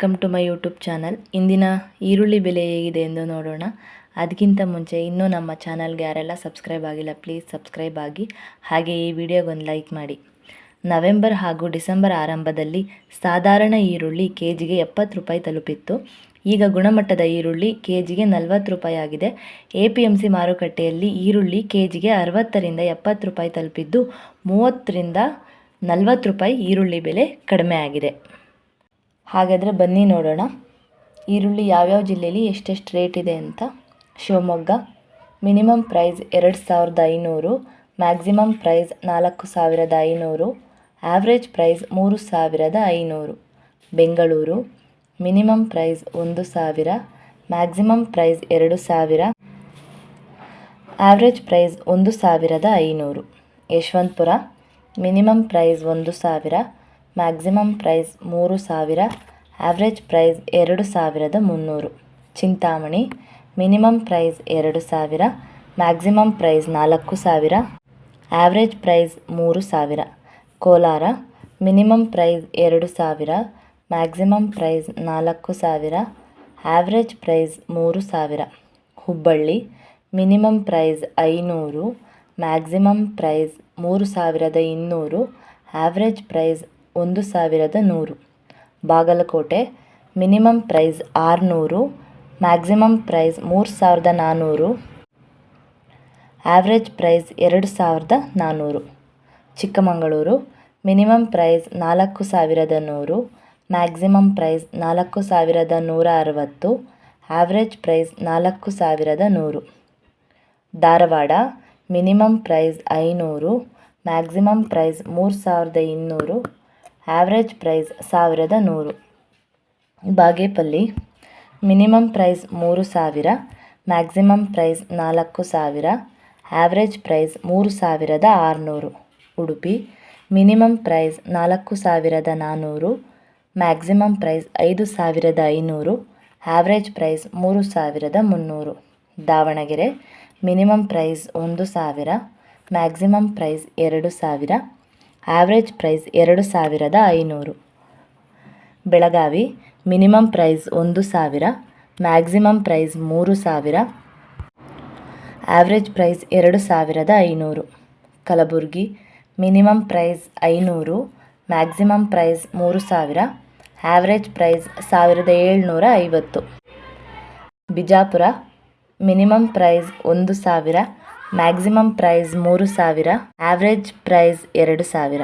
Welcome to my YouTube channel ಇಂದಿನ ಈರುಳ್ಳಿ ಬೆಲೆ ಹೇಗಿದೆ ಎಂದು ನೋಡೋಣ. ಅದಕ್ಕಿಂತ ಮುಂಚೆ ಇನ್ನೂ ನಮ್ಮ ಚಾನಲ್ಗೆ ಯಾರೆಲ್ಲ ಸಬ್ಸ್ಕ್ರೈಬ್ ಆಗಿಲ್ಲ ಪ್ಲೀಸ್ ಸಬ್ಸ್ಕ್ರೈಬ್ ಆಗಿ. ಹಾಗೆ ಈ ವಿಡಿಯೋಗೊಂದು ಲೈಕ್ ಮಾಡಿ. ನವೆಂಬರ್ ಹಾಗೂ ಡಿಸೆಂಬರ್ ಆರಂಭದಲ್ಲಿ ಸಾಧಾರಣ ಈರುಳ್ಳಿ ಕೆ ಜಿಗೆ ಎಪ್ಪತ್ತು ರೂಪಾಯಿ ತಲುಪಿತ್ತು. ಈಗ ಗುಣಮಟ್ಟದ ಈರುಳ್ಳಿ ಕೆ ಜಿಗೆ ನಲವತ್ತು ರೂಪಾಯಿ ಆಗಿದೆ. ಎ ಪಿ ಎಂ ಸಿ ಮಾರುಕಟ್ಟೆಯಲ್ಲಿ ಈರುಳ್ಳಿ ಕೆ ಜಿಗೆ ಅರವತ್ತರಿಂದ ಎಪ್ಪತ್ತು ರೂಪಾಯಿ ತಲುಪಿದ್ದು, ಮೂವತ್ತರಿಂದ ನಲವತ್ತು ರೂಪಾಯಿ ಈರುಳ್ಳಿ ಬೆಲೆ ಕಡಿಮೆ ಆಗಿದೆ. ಹಾಗಾದರೆ ಬನ್ನಿ ನೋಡೋಣ. ಈರುಳ್ಳಿ ಯಾವ್ಯಾವ ಜಿಲ್ಲೆಯಲ್ಲಿ ಎಷ್ಟೆಷ್ಟು ರೇಟ್ ಇದೆ ಅಂತ. ಶಿವಮೊಗ್ಗ ಮಿನಿಮಮ್ ಪ್ರೈಸ್ ಎರಡು ಸಾವಿರದ ಐನೂರು ಮ್ಯಾಕ್ಸಿಮಮ್ ಪ್ರೈಸ್ ನಾಲ್ಕು ಸಾವಿರದ ಐನೂರು ಆ್ಯಾವ್ರೇಜ್ ಪ್ರೈಸ್ ಮೂರು ಸಾವಿರದ ಐನೂರು. ಬೆಂಗಳೂರು ಮಿನಿಮಮ್ ಪ್ರೈಸ್ ಒಂದು ಸಾವಿರ ಮ್ಯಾಕ್ಸಿಮಮ್ ಪ್ರೈಸ್ ಎರಡು ಸಾವಿರ ಆ್ಯಾವ್ರೇಜ್ ಪ್ರೈಸ್ ಒಂದು ಸಾವಿರದ ಐನೂರು. ಯಶವಂತಪುರ ಮಿನಿಮಮ್ ಪ್ರೈಸ್ ಒಂದು ಸಾವಿರ ಮ್ಯಾಕ್ಸಿಮಮ್ ಪ್ರೈಸ್ ಮೂರು ಸಾವಿರ ಆವ್ರೇಜ್ ಪ್ರೈಸ್ ಎರಡು ಸಾವಿರದ ಮುನ್ನೂರು. ಚಿಂತಾಮಣಿ ಮಿನಿಮಮ್ ಪ್ರೈಸ್ ಎರಡು ಸಾವಿರ ಮ್ಯಾಕ್ಸಿಮಮ್ ಪ್ರೈಸ್ ನಾಲ್ಕು ಸಾವಿರ ಆವ್ರೇಜ್ ಪ್ರೈಸ್ ಮೂರು ಸಾವಿರ. ಕೋಲಾರ ಮಿನಿಮಮ್ ಪ್ರೈಸ್ ಎರಡು ಸಾವಿರ ಮ್ಯಾಕ್ಸಿಮಮ್ ಪ್ರೈಸ್ ನಾಲ್ಕು ಸಾವಿರ ಆವ್ರೇಜ್ ಪ್ರೈಸ್ ಮೂರು ಸಾವಿರ. ಹುಬ್ಬಳ್ಳಿ ಮಿನಿಮಮ್ ಪ್ರೈಸ್ ಐನೂರು ಮ್ಯಾಕ್ಸಿಮಮ್ ಪ್ರೈಸ್ ಮೂರು ಸಾವಿರದ ಇನ್ನೂರು ಆವ್ರೇಜ್ ಪ್ರೈಸ್ ಒಂದು ಸಾವಿರದ ನೂರು. ಬಾಗಲಕೋಟೆ ಮಿನಿಮಮ್ ಪ್ರೈಸ್ ಆರುನೂರು ಮ್ಯಾಕ್ಸಿಮಮ್ ಪ್ರೈಸ್ ಮೂರು ಸಾವಿರದ ನಾನ್ನೂರು ಆವ್ರೇಜ್ ಪ್ರೈಸ್ ಎರಡು ಸಾವಿರದ ನಾನ್ನೂರು ಚಿಕ್ಕಮಗಳೂರು ಮಿನಿಮಮ್ ಪ್ರೈಸ್ ನಾಲ್ಕು ಸಾವಿರದ ನೂರು ಮ್ಯಾಕ್ಸಿಮಮ್ ಪ್ರೈಸ್ ನಾಲ್ಕು ಸಾವಿರದ ನೂರ ಅರವತ್ತು, ಆವ್ರೇಜ್ ಪ್ರೈಸ್ ನಾಲ್ಕು ಸಾವಿರದ ನೂರು. ಧಾರವಾಡ ಮಿನಿಮಮ್ ಪ್ರೈಸ್ ಐನೂರು ಮ್ಯಾಕ್ಸಿಮಮ್ ಪ್ರೈಸ್ ಮೂರು ಸಾವಿರದ ಇನ್ನೂರು ಆವ್ರೇಜ್ ಪ್ರೈಸ್ ಸಾವಿರದ ನೂರು. ಬಾಗೇಪಲ್ಲಿ ಮಿನಿಮಮ್ ಪ್ರೈಸ್ ಮೂರು ಸಾವಿರ ಮ್ಯಾಕ್ಸಿಮಮ್ ಪ್ರೈಸ್ ನಾಲ್ಕು ಸಾವಿರ ಆವ್ರೇಜ್ ಪ್ರೈಸ್ ಮೂರು ಸಾವಿರದ ಆರುನೂರು. ಉಡುಪಿ ಮಿನಿಮಮ್ ಪ್ರೈಸ್ ನಾಲ್ಕು ಸಾವಿರದ ನಾನ್ನೂರು ಮ್ಯಾಕ್ಸಿಮಮ್ ಪ್ರೈಸ್ ಐದು ಸಾವಿರದ ಐನೂರು ಆವ್ರೇಜ್ ಪ್ರೈಸ್ ಮೂರು ಸಾವಿರದ ಮುನ್ನೂರು. ದಾವಣಗೆರೆ ಮಿನಿಮಮ್ ಪ್ರೈಸ್ ಒಂದು ಸಾವಿರ ಮ್ಯಾಕ್ಸಿಮಮ್ ಪ್ರೈಸ್ ಎರಡು ಸಾವಿರ ಆವ್ರೇಜ್ ಪ್ರೈಸ್ ಎರಡು ಸಾವಿರದ ಐನೂರು. ಬೆಳಗಾವಿ ಮಿನಿಮಮ್ ಪ್ರೈಸ್ ಒಂದು ಸಾವಿರ ಮ್ಯಾಕ್ಸಿಮಮ್ ಪ್ರೈಸ್ ಮೂರು ಸಾವಿರ ಆವ್ರೇಜ್ ಪ್ರೈಸ್ ಎರಡು ಸಾವಿರದ ಐನೂರು. ಕಲಬುರಗಿ ಮಿನಿಮಮ್ ಪ್ರೈಸ್ ಐನೂರು ಮ್ಯಾಕ್ಸಿಮಮ್ ಪ್ರೈಸ್ ಮೂರು ಸಾವಿರ ಆವ್ರೇಜ್ ಪ್ರೈಸ್ ಸಾವಿರದ ಏಳ್ನೂರ ಐವತ್ತು. ಬಿಜಾಪುರ ಮಿನಿಮಮ್ ಪ್ರೈಸ್ ಒಂದು ಸಾವಿರ ಮ್ಯಾಕ್ಸಿಮಮ್ ಪ್ರೈಸ್ ಮೂರು ಸಾವಿರ ಆವ್ರೇಜ್ ಪ್ರೈಸ್ ಎರಡು ಸಾವಿರ.